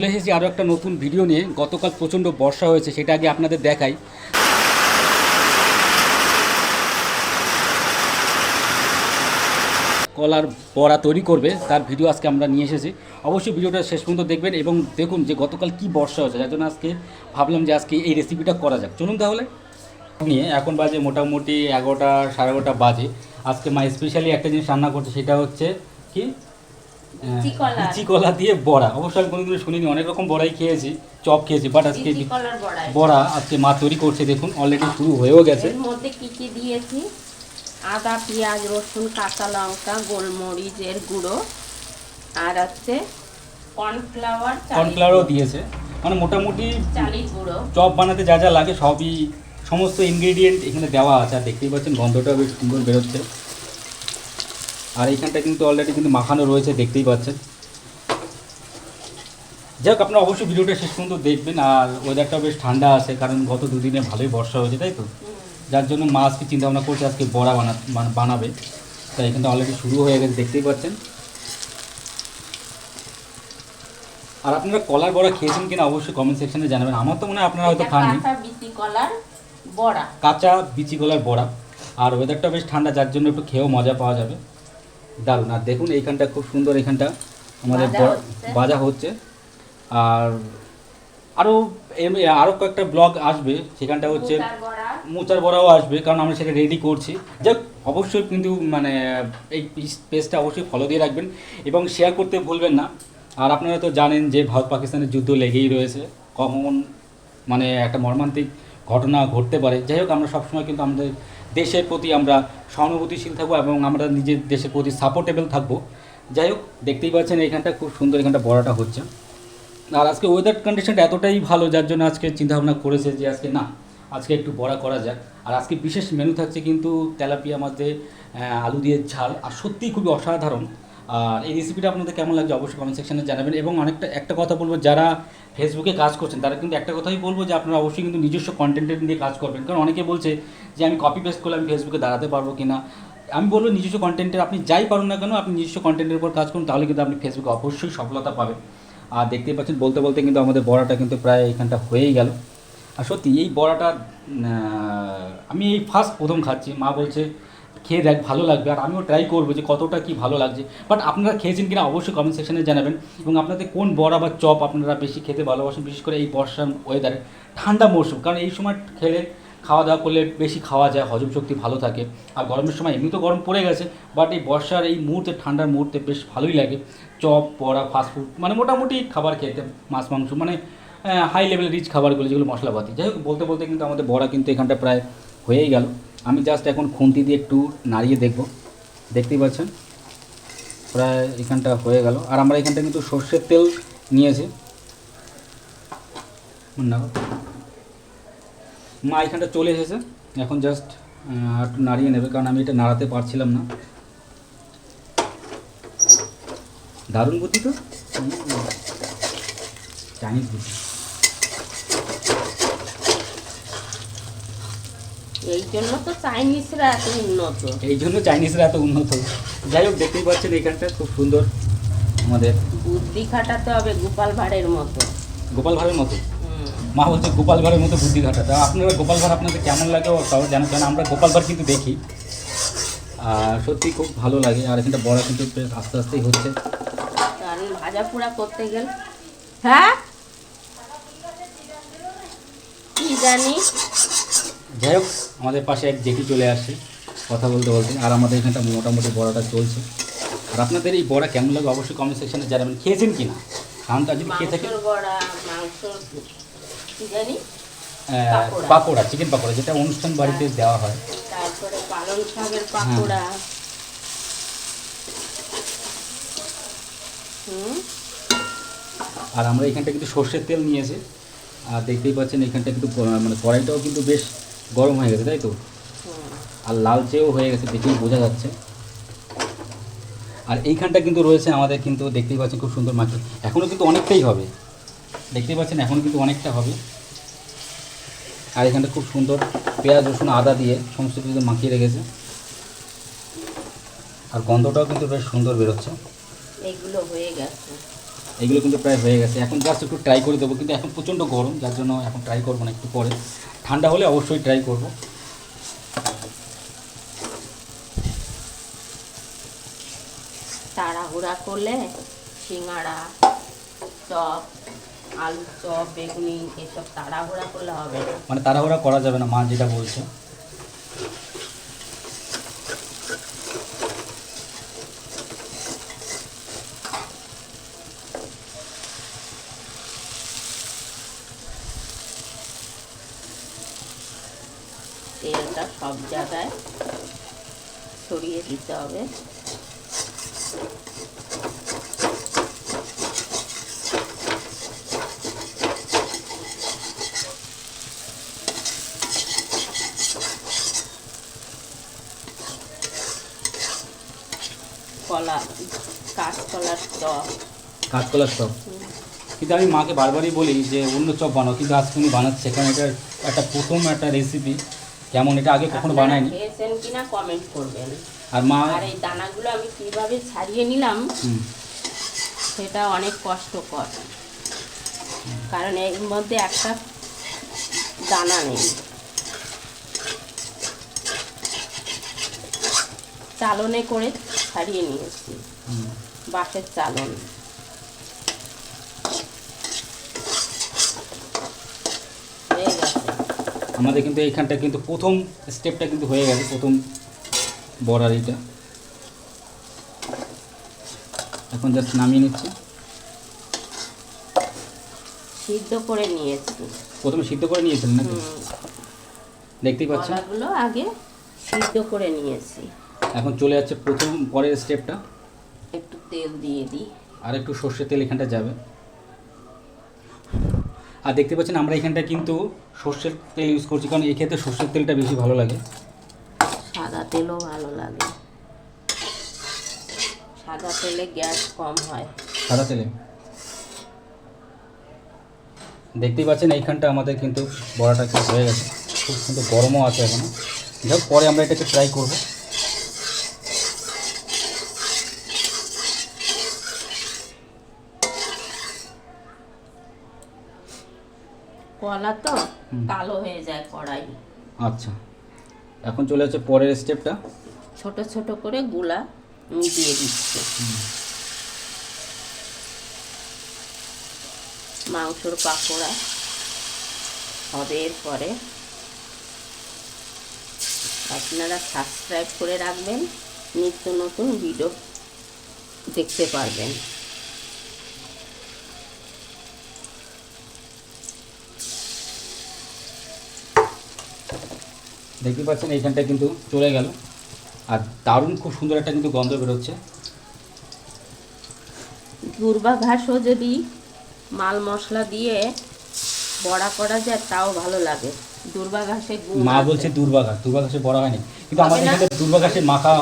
চলে এসেছি আরও একটা নতুন ভিডিও নিয়ে। গতকাল প্রচণ্ড বর্ষা হয়েছে, সেটা আগে আপনাদের দেখাই। কলার বড়া তৈরি করবে, তার ভিডিও আজকে আমরা নিয়ে এসেছি। অবশ্যই ভিডিওটা শেষ পর্যন্ত দেখবেন এবং দেখুন যে গতকাল কি বর্ষা হয়েছে, যার জন্য আজকে ভাবলাম যে আজকে এই রেসিপিটা করা যাক। চলুন তাহলে। নিয়ে এখন বাজে মোটামুটি এগারোটা, সাড়ে এগারোটা বাজে। আজকে মা স্পেশালি একটা জিনিস রান্না করছে, সেটা হচ্ছে কি? বিচি কলা। দিয়ে বড়া। অবশ্য আমি কোনোদিন শুনিনি অনেক রকম বড়াই খেয়েছি চপ খেয়েছি বাট আজকে বড়া আজকে মা তৈরি করছে দেখুন অলরেডি শুরু হয়েও গেছে। এর মধ্যে কি কি দিয়েছি? আদা পেঁয়াজ রসুন কাঁচা লঙ্কা গোলমরিচের গুঁড়ো আর হচ্ছে কর্নফ্লাওয়ার কর্নফ্লাওয়ারও দিয়েছে। মানে মোটামুটি গুঁড়ো। চপ বানাতে যা যা লাগে সবই সমস্ত ইনগ্রেডিয়েন্ট এখানে দেওয়া আছে। আর দেখতেই পাচ্ছেন গন্ধটা বেশ সুন্দর বেরোচ্ছে। আর এইখানটা কিন্তু অলরেডি কিন্তু মাখানো রয়েছে দেখতেই পাচ্ছেন। যাই হোক আপনারা অবশ্যই ভিডিওটা শেষ পর্যন্ত দেখবেন আর ওয়েদারটাও বেশ ঠান্ডা আছে কারণ গত দুদিনে ভালোই বর্ষা হয়েছে তাই তো? যার জন্য মা আজকে চিন্তা ভাবনা করছে আজকে বড়া বানা বান- বানাবে। তাই এখানে অলরেডি শুরু হয়ে গেছে দেখতেই পাচ্ছেন। আর আপনারা কলার বড়া খেয়েছেন কিনা অবশ্যই কমেন্ট সেকশনে জানাবেন। আমার তো মনে হয় আপনারা হয়তো খাননি। কাঁচা বিচি কলার বড়া। কাঁচা বিচি কলার বড়া। আর ওয়েদারটা বেশ ঠান্ডা যার জন্য একটু খেয়েও মজা পাওয়া যাবে। দারুণ আর দেখুন এইখানটা খুব সুন্দর এখানটা আমাদের বাজা হচ্ছে। আর আরও আরও কয়েকটা ব্লগ আসবে। সেখানটা হচ্ছে মোচার বড়া। মোচার বড়াও আসবে কারণ আমরা সেটা রেডি করছি। যাক অবশ্যই কিন্তু মানে এই পেজটা অবশ্যই ফলো দিয়ে রাখবেন এবং শেয়ার করতে ভুলবেন না। আর আপনারা তো জানেন যে ভারত পাকিস্তানের যুদ্ধ লেগেই রয়েছে। কখন মানে একটা মর্মান্তিক ঘটনা ঘটতে পারে। যাই হোক আমরা সবসময় কিন্তু আমাদের দেশের প্রতি আমরা সহানুভূতিশীল থাকব এবং আমরা নিজের দেশের প্রতি সাপোর্টেবল থাকব। যাই হোক, দেখতেই পাচ্ছেন এখানটা খুব সুন্দর এখানটা বড়াটা হচ্ছে। আর আজকে ওয়েদার কন্ডিশনটা এতটাই ভালো, যার জন্য আজকে চিন্তাভাবনা করেছে যে আজকে না, আজকে একটু বড়া করা যাক। আর আজকে বিশেষ মেনু থাকছে কিন্তু তেলাপিয়া মাঝে আলু দিয়ে ঝাল। আর সত্যিই খুবই অসাধারণ। আর এই রেসিপিটা আপনাদের কেমন লাগছে অবশ্যই কমেন্ট সেকশনে জানাবেন। এবং অনেকটা, একটা কথা বলব, যারা ফেসবুকে কাজ করছেন, তারা কিন্তু একটা কথাই বলব যে আপনারা অবশ্যই কিন্তু নিজস্ব কন্টেন্টের নিয়ে কাজ করবেন। কারণ অনেকে বলছে যে, আমি কপি পেস্ট করলে আমি ফেসবুকে দাঁড়াতে পারব কিনা? আমি বলব, নিজস্ব কন্টেন্টের আপনি যাই পারুন না কেন, আপনি নিজস্ব কন্টেন্টের উপর কাজ করুন, তাহলে কিন্তু আপনি ফেসবুকে অবশ্যই সফলতা পাবেন। আর দেখতেই পাচ্ছেন, বলতে বলতে কিন্তু আমাদের বড়াটা কিন্তু প্রায় এখানটা হয়েই গেল। আর সত্যি, এই বড়াটা আমি এই ফার্স্ট প্রথম খাচ্ছি। মা বলছে খেয়ে দেখ, ভালো লাগবে। আর আমিও ট্রাই করব যে কতটা কি ভালো লাগছে। বাট আপনারা খেয়েছেন কিনা অবশ্যই কমেন্ট সেকশনে জানাবেন। এবং আপনাদের কোন বড়া বা চপ আপনারা বেশি খেতে ভালোবাসেন, বিশেষ করে এই বর্ষার ওয়েদারে ঠান্ডা মরশুম, কারণ এই সময় খেলে খাওয়া দাওয়া করলে বেশি খাওয়া যায়, হজম শক্তি ভালো থাকে। আর গরমের সময় এমনি তো গরম পড়ে গেছে বাট এই বর্ষার এই মুহূর্তে, ঠান্ডার মুহূর্তে বেশ ভালোই লাগে। চপ, বড়া ফাস্টফুড মানে মোটামুটি খাবার খেতে, মাছ, মাংস মানে হাই লেভেল রিচ খাবারগুলো, যেগুলো মশলাপাতি। যাই হোক, বলতে বলতে কিন্তু আমাদের বড়া কিন্তু এখানটা প্রায় হয়েই গেল। আমি জাস্ট এখন খুন্তি দিয়ে একটু নাড়িয়ে দেখব। দেখতেই পাচ্ছেন? প্রায় এখানটা হয়ে গেল। আর আমরা এখানটা কিন্তু সর্ষের তেল নিয়েছি। মা এখানটা চলে এসেছে। এখন জাস্ট একটু নাড়িয়ে নেবে, কারণ আমি এটা নাড়াতে পারছিলাম না। দারুণ বুদ্ধি তো? চাইনিজ বুদ্ধি। এই জন্য তো চাইনিজরা এত উন্নত। এই জন্য চাইনিজরা এত উন্নত। যাই হোক দেখতেই পাচ্ছেন এখানটা খুব সুন্দর আমাদের। বুদ্ধি খাটাতে হবে গোপাল ভাঁড়ের মতো। গোপাল ভাঁড়ের মতো? মা বলছে গোপাল ভাঁড়ের মতো বুদ্ধি ঘাটাতে আপনারা গোপাল ভাঁড় আপনাদের কেমন লাগে ও তাও জানেন কারণ আমরা গোপাল ভাঁড় কিন্তু দেখি। আর সত্যি খুব ভালো লাগে। আর এখানটা বড়া কিন্তু আস্তে আস্তেই হচ্ছে। কারণ ভাজা পোড়া করতে গেল হ্যাঁ? কি জানি? যাই হোক আমাদের পাশে এক জেঠি চলে আসছে কথা বলতে বলতে। আর আমাদের এখানটা মোটামুটি বড়াটা চলছে। আর আপনাদের এই বড়া কেমন লাগে অবশ্যই কমেন্ট সেকশনে জানাবেন। খেয়েছেন কি না খান তা যদি খেয়ে থাকেন। পাকোড়া। চিকেন পাকোড়া যেটা অনুষ্ঠান বাড়িতে দেওয়া হয়। তারপরে পালং শাকের পাকোড়া। আর আমরা এখানটা কিন্তু সর্ষের তেল নিয়েছি। আর দেখতেই পাচ্ছেন এখানটা কিন্তু মানে কড়াইটাও কিন্তু বেশ গরম হয়ে গেছে তাই তো। আর লালচেও হয়ে গেছে দেখেই বোঝা যাচ্ছে। আর এইখানটা কিন্তু রয়েছে আমাদের কিন্তু দেখতেই পাচ্ছেন খুব সুন্দর মাখি এখনও কিন্তু অনেকটাই হবে। দেখতেই পাচ্ছেন এখনও কিন্তু অনেকটা হবে। আর এখানটা খুব সুন্দর পেঁয়াজ রসুন আদা দিয়ে সমস্ত কিছু মাখিয়ে রেখেছে। আর গন্ধটাও কিন্তু বেশ সুন্দর বেরোচ্ছে। এগুলো হয়ে গেছে। এগুলো কিন্তু প্রায় হয়ে গেছে। এখন জাস্ট একটু ট্রাই করে দেবো কিন্তু এখন প্রচণ্ড গরম যার জন্য এখন ট্রাই করব না একটু পরে। ঠান্ডা হলে অবশ্যই ট্রাই করব। তাড়াহুড়া করলে সিঙ্গাড়া চপ আলু চপ বেগুনি এসব তাড়াহুড়া করলে হবে মানে তাড়াহুড়া করা যাবে না মা যেটা বলছে। তেলটা সব জায়গায় ছড়িয়ে দিতে হবে। কলা, কাঁচকলার চপ। কাঁচকলার চপ। কিন্তু আমি মাকে বারবারই বলি যে, অন্য চপ বানাও। কিন্তু আজ তুমি বানাচ্ছে কারণ এটা একটা প্রথম একটা রেসিপি কেমন এটা আগে কখনো বানায়নি? খেয়েছেন কিনা কমেন্ট করবেন। আর মা আর এই দানাগুলো আমি কীভাবে ছাড়িয়ে নিলাম সেটা অনেক কষ্টকর। কারণ এর মধ্যে একটা দানা নেই। চালনে করে ছাড়িয়ে নিয়েছি। বাঁশের চালন হয়ে গেছে আমাদের কিন্তু এইখানটা কিন্তু প্রথম স্টেপটা কিন্তু হয়ে গেছে প্রথম বড়ার এইটা। এখন জাস্ট নামিয়ে নিচ্ছি। সিদ্ধ করে নিয়েছি। প্রথমে সিদ্ধ করে নিয়েছিলেন নাকি? দেখতেই পাচ্ছেন? কলাগুলো আগে সিদ্ধ করে নিয়েছি। এখন চলে যাচ্ছে প্রথম পরের স্টেপটা একটু তেল দিয়ে দিই। আর একটু সর্ষের তেল এখানটা যাবে। আর দেখতে পাচ্ছেন আমরা এখানটা কিন্তু সর্ষের তেল ইউজ করছি কারণ এই ক্ষেত্রে সর্ষের তেলটা বেশি ভালো লাগে। সাদা তেলও ভালো লাগে। সাদা তেলে গ্যাস কম হয়। সাদা তেলে। দেখতেই পাচ্ছেন এইখানটা আমাদের কিন্তু বড়াটা হয়ে গেছে। খুব কিন্তু গরমও আছে এখনও। যাক পরে আমরা এটাকে ট্রাই করব। কলা তো কালো হয়ে যায় কড়াই। আচ্ছা। এখন চলে যাচ্ছে পরের স্টেপটা। ছোট ছোট করে গুলা আমি দিয়ে দিচ্ছি। মাংসর পাকোড়া হবে এরপরে। আপনারা সাবস্ক্রাইব করে রাখবেন। নিত্য নতুন ভিডিও দেখতে পারবেন। দেখতে পাচ্ছেন এইখানটা কিন্তু চলে গেল। আর দারুণ খুব সুন্দর একটা কিন্তু গন্ধ বেরোচ্ছে। দুর্বা ঘাসও যদি মাল মশলা দিয়ে বড়া করা যায় তাও ভালো লাগে। দুর্বা ঘাসে মা। বলছে দুর্বাঘাস দুর্বাঘাসে বড় হয়নি। কিন্তু আমাদের? এখানে মাখা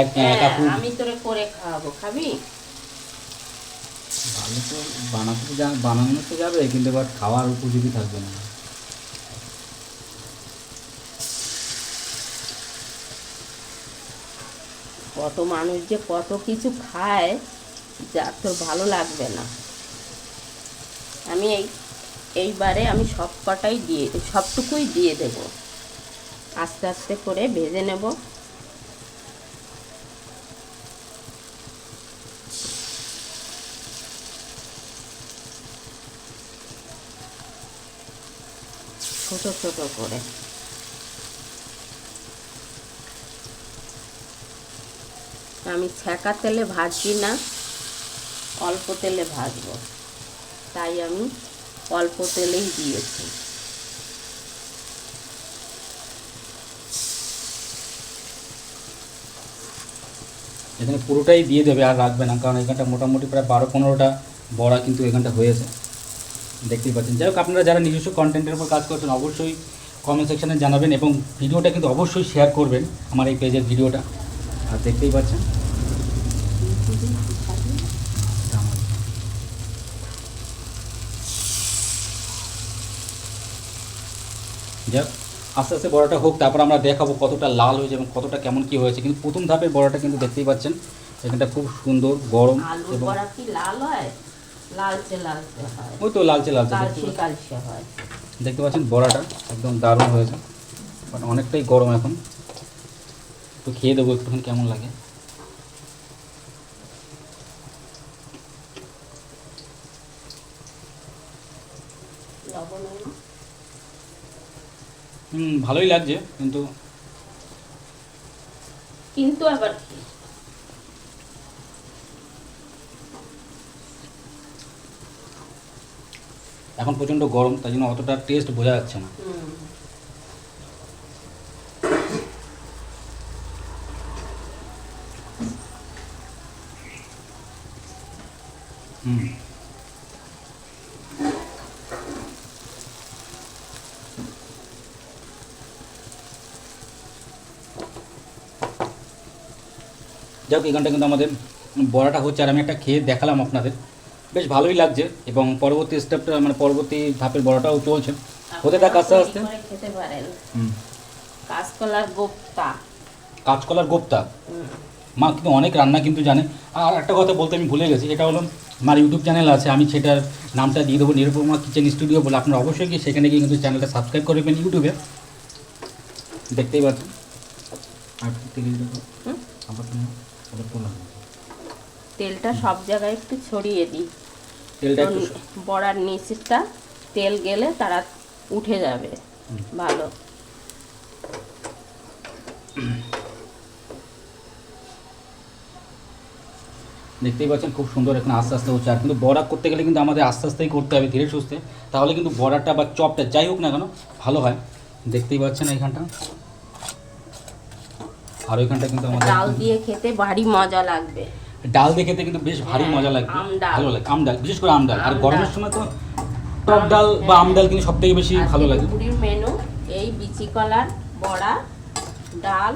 এক হ্যাঁ, কাকু আমি তোরে করে খাওয়াবো খাবি? ভালো তো বানাতে বানানো তো যাবে কিন্তু এবার খাওয়ার উপযোগী থাকবে না। কত মানুষ যে কত কিছু খায়, যা তোর ভালো লাগবে না। আমি এই, এইবারে আমি সব কটাই দিয়ে, সবটুকুই দিয়ে দেব। আস্তে আস্তে করে ভেজে নেব। ছোট ছোট করে। আমি ছ্যাঁকা তেলে ভাজছি না, অল্প তেলে ভাজবো। তাই আমি অল্প তেলেই দিয়েছি। এখানে পুরোটাই দিয়ে দেবে, আর রাখবে না, কারণ এখানটা মোটামুটি প্রায় বারো পনেরোটা বড়া কিন্তু এখানটা হয়েছে। দেখতেই পাচ্ছেন। যাই হোক, আপনারা যারা নিজস্ব কন্টেন্টের উপর কাজ করছেন, অবশ্যই কমেন্ট সেকশানে জানাবেন এবং ভিডিওটা কিন্তু অবশ্যই শেয়ার করবেন আমার এই পেজের ভিডিওটা। আর দেখতেই পাচ্ছেন? যাক আস্তে আস্তে বড়াটা হোক তারপর আমরা দেখাবো কতটা লাল হয়েছে এবং কতটা কেমন কি হয়েছে। কিন্তু প্রথম ধাপের বড়াটা কিন্তু দেখতেই পাচ্ছেন এখানটা খুব সুন্দর গরম এবং লাল হয়? লালচে লালচে হয়। ওই তো লালচে লালচে দেখতে হয় পাচ্ছেন- দেখতে পাচ্ছেন বড়াটা একদম দারুণ হয়েছে। বাট অনেকটাই গরম এখন। তো খেয়ে দেবো একটুখানি কেমন লাগে। হুম ভালোই লাগছে কিন্তু কিন্তু আবার কি? এখন প্রচণ্ড গরম তাই জন্য অতটা টেস্ট বোঝা যাচ্ছে না। যাক এখানটা কিন্তু আমাদের বড়াটা হচ্ছে আর আমি একটা খেয়ে দেখালাম আপনাদের। বেশ ভালোই লাগছে এবং পরবর্তী স্টেপটা মানে পরবর্তী ধাপের বড়াটাও চলছে। হতে থাক আস্তে আস্তে। খেতে পারেন। কাঁচকলার গোপ্তা। কাঁচকলার গোপ্তা? মা কিন্তু অনেক রান্না কিন্তু জানে। আর একটা কথা বলতে আমি ভুলে গেছি এটা হলো আমার ইউটিউব চ্যানেল আছে আমি সেটার নামটা দিয়ে দেবো নিরুপমা কিচেন স্টুডিও বলে। আপনারা অবশ্যই গিয়ে সেখানে গিয়ে কিন্তু চ্যানেলটা সাবস্ক্রাইব করবেন ইউটিউবে দেখতেই পাচ্ছেন। আর তেলটা সব জায়গায় একটু ছড়িয়ে দিই। বড়ার নিচটা তেল গেলে তারা উঠে যাবে। ভালো। দেখতেই পাচ্ছেন খুব সুন্দর এখানে আস্তে আস্তে হচ্ছে। আর কিন্তু বড়া করতে গেলে কিন্তু আমাদের আস্তে আস্তেই করতে হবে ধীরে সুস্থে। তাহলে কিন্তু বড়াটা বা চপটা যাই হোক না কেন ভালো হয়। দেখতেই পাচ্ছেন এইখানটা। আর ওইখানটা কিন্তু আমাদের ডাল দিয়ে খেতে ভারী মজা লাগবে। ডাল দিয়ে খেতে কিন্তু বেশ ভারী হ্যাঁ, মজা লাগবে। ভালো লাগে বিশেষ করে আমডাল আর গরমের সময় তো টক ডাল বা কিন্তু বেশি ভালো লাগে। পুরীর মেনু এই বিচি কলার বড়া ডাল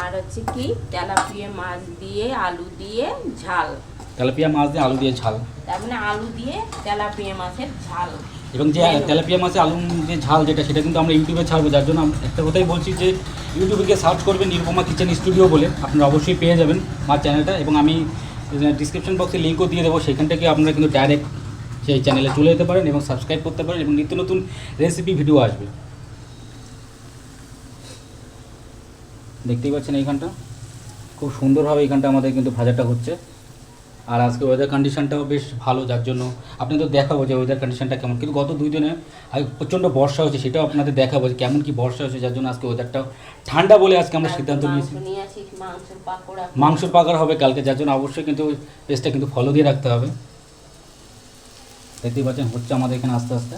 আর হচ্ছে কি তেলাপিয়া মাছ দিয়ে আলু দিয়ে ঝাল। তেলাপিয়া মাছ দিয়ে আলু দিয়ে ঝাল। তার মানে আলু দিয়ে তেলাপিয়া মাছের ঝাল। এবং যে তেলাপিয়া মাছে আলু যে ঝাল যেটা, সেটা কিন্তু আমরা ইউটিউবে ছাড়বো। যার জন্য একটা কথাই বলছি যে, ইউটিউবে গিয়ে সার্চ করবেন নিরুপমা কিচেন স্টুডিও বলে। আপনারা অবশ্যই পেয়ে যাবেন আমার চ্যানেলটা এবং আমি ডিসক্রিপশন বক্সে লিঙ্কও দিয়ে দেবো। সেখান থেকে আপনারা কিন্তু ডাইরেক্ট সেই চ্যানেলে চলে যেতে পারেন এবং সাবস্ক্রাইব করতে পারেন এবং নিত্য নতুন রেসিপি ভিডিও আসবে। দেখতেই পাচ্ছেন এইখানটা? খুব সুন্দরভাবে এইখানটা আমাদের কিন্তু ভাজাটা হচ্ছে। আর আজকে ওয়েদার কন্ডিশনটাও বেশ ভালো যার জন্য আপনাদের দেখাবো যে ওয়েদার কন্ডিশনটা কেমন। কিন্তু গত দুই দিনে প্রচণ্ড বর্ষা হয়েছে সেটাও আপনাদের দেখাবো যে কেমন কি বর্ষা হয়েছে যার জন্য আজকে ওয়েদারটাও ঠান্ডা বলে আজকে আমরা সিদ্ধান্ত নিয়েছি। মাংস মাংসের পাকোড়া। হবে কালকে যার জন্য অবশ্যই কিন্তু পেস্টটা কিন্তু ফলো দিয়ে রাখতে হবে। দেখতেই পাচ্ছেন হচ্ছে আমাদের এখানে আস্তে আস্তে।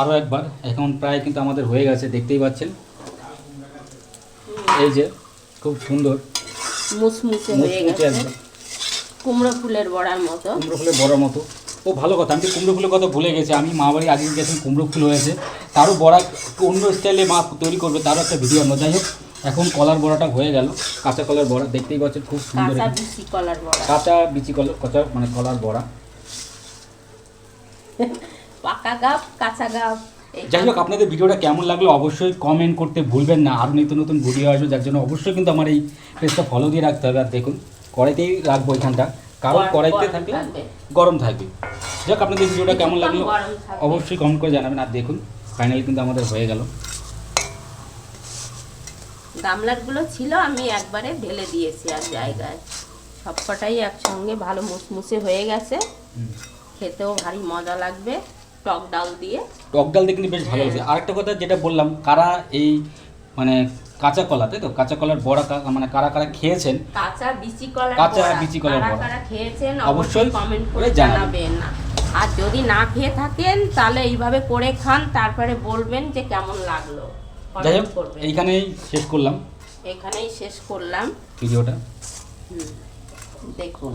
আরও একবার এখন প্রায় কিন্তু আমাদের হয়ে গেছে দেখতেই পাচ্ছেন। এই যে খুব সুন্দর। মুসমুসে হয়ে গেছে। কুমড়ো ফুলের বড়ার মতো। কুমড়ো ফুলের বড় মতো। ও ভালো কথা আমি কুমড়ো ফুলের কথা ভুলে গেছি। আমি মা বাড়ি আগে গেছিলাম কুমড়ো ফুল হয়েছে। তারও বড়া অন্য স্টাইলে মা তৈরি করবে তারও একটা ভিডিও আনব। যাই হোক এখন কলার বড়াটা হয়ে গেল। কাঁচা কলার বড়া দেখতেই পাচ্ছেন খুব সুন্দর কাঁচা বিচি কলার কাঁচা মানে কলার বড়া। পাকা গাপ কাঁচা গাপ। যাই হোক আপনাদের ভিডিওটা কেমন লাগল অবশ্যই কমেন্ট করতে ভুলবেন না। আরও নিত্য নতুন ভিডিও আসবে যার জন্য অবশ্যই কিন্তু আমার এই পেজটা ফলো দিয়ে রাখতে হবে। আর দেখুন কড়াইতেই রাখব এখানটা। কারণ কড়াইতে থাকলে। গরম থাকবে। যাই হোক আপনাদের ভিডিওটা কেমন লাগল অবশ্যই কমেন্ট করে জানাবেন। আর দেখুন ফাইনালি কিন্তু আমাদের হয়ে গেল। গামলারগুলো ছিল আমি একবারে ঢেলে দিয়েছি আর জায়গায়। সবকটাই একসঙ্গে ভালো মুসমুসে হয়ে গেছে। খেতেও ভারী মজা লাগবে। টক ডাল দিয়ে। টক ডাল দিয়ে কিন্তু বেশ ভালো হয়েছে আরেকটা কথা যেটা বললাম কারা এই মানে কাঁচা কলা তাই তো? কাঁচা কলার বড়া মানে কারা কারা খেয়েছেন? কাঁচা বিচি কলার কাঁচা বিচি কলার কারা বড়া। কারা খেয়েছেন অবশ্যই কমেন্ট করে জানাবেন। আর যদি না খেয়ে থাকেন তাহলে এইভাবে করে খান তারপরে বলবেন যে কেমন লাগল। যাই হোক এইখানেই শেষ করলাম। এখানেই শেষ করলাম। ভিডিওটা। দেখুন।